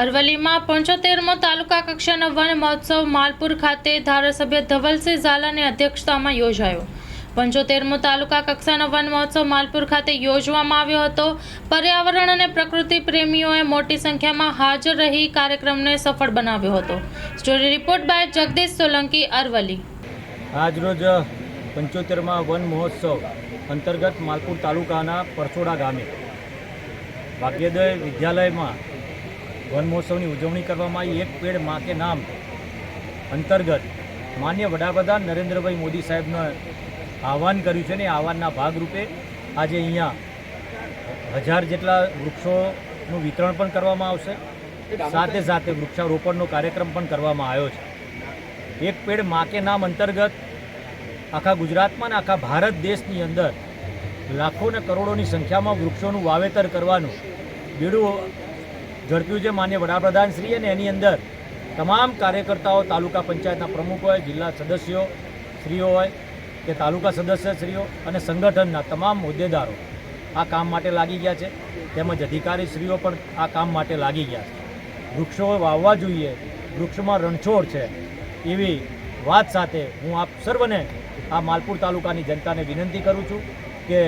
અરવલ્લીમાં પંચોતેરમો તાલુકા કક્ષાનો વન મહોત્સવ માલપુર ખાતે ધારાસભ્ય ધવલસિંહ ઝાલાની અધ્યક્ષતામાં યોજાયો. પંચોતેરમો તાલુકા કક્ષાનો વન મહોત્સવ માલપુર ખાતે યોજવામાં આવ્યો હતો. પર્યાવરણ અને પ્રકૃતિ પ્રેમીઓએ મોટી સંખ્યામાં હાજર રહી કાર્યક્રમને સફળ બનાવ્યો હતો. Story report by Jagdish Solanki, Aravalli. આજરોજ પંચોતેરમાં વન મહોત્સવ અંતર્ગત માલપુર તાલુકાના પરસોડા ગામે. ભાગ્યોદય વિદ્યાલયમાં વન મહોત્સવની ઉજવણી કરવામાં આવી. એક પેડ મા કે નામ અંતર્ગત માન્ય વડાપ્રધાન નરેન્દ્રભાઈ મોદી સાહેબનું આહવાન કર્યું છે ને આહવાનના ભાગરૂપે આજે અહીંયા હજાર જેટલા વૃક્ષોનું વિતરણ પણ કરવામાં આવશે. સાથે સાથે વૃક્ષારોપણનો કાર્યક્રમ પણ કરવામાં આવ્યો છે. એક પેડ મા કે નામ અંતર્ગત આખા ગુજરાતમાં ને આખા ભારત દેશની અંદર લાખો ને કરોડોની સંખ્યામાં વૃક્ષોનું વાવેતર કરવાનું બીડું ઝડપ્યું છે માન્ય વડાપ્રધાન શ્રી અને એની અંદર તમામ કાર્યકર્તાઓ, તાલુકા પંચાયતના પ્રમુખ હોય, જિલ્લા સદસ્યો શ્રીઓ હોય કે તાલુકા સદસ્યશ્રીઓ અને સંગઠનના તમામ હોદ્દેદારો આ કામ માટે લાગી ગયા છે. તેમજ અધિકારીશ્રીઓ પણ આ કામ માટે લાગી ગયા છે. વૃક્ષો વાવવા જોઈએ, વૃક્ષમાં રણછોડ છે એવી વાત સાથે હું આપ સર્વને આ માલપુર તાલુકાની જનતાને વિનંતી કરું છું કે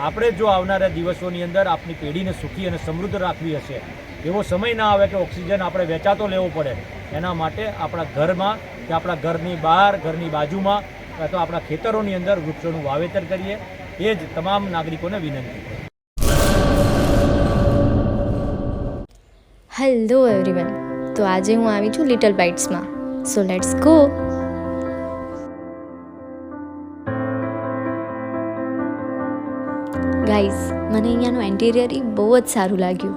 આપણે જો આવનારા દિવસોની અંદર આપની પેઢીને સુખી અને સમૃદ્ધ રાખવી હશે એવો સમય ના આવે કે ઓક્સિજન આપણે વેચાતો લેવો પડે. એના માટે આપણા ઘરમાં કે આપણા ઘરની બહાર, ઘરની બાજુમાં અથવા તો આપણા ખેતરોની અંદર વૃક્ષોનું વાવેતર કરીએ. એ જ તમામ નાગરિકોને વિનંતી. છે હેલો એવરીવન તો આજે હું આવી છું લિટલ બાઇટ્સમાં સો લેટ્સ ગો ગાઈઝ મને અહીંયાનું એન્ટિરિયર ઈ બહુ જ સારું લાગ્યું.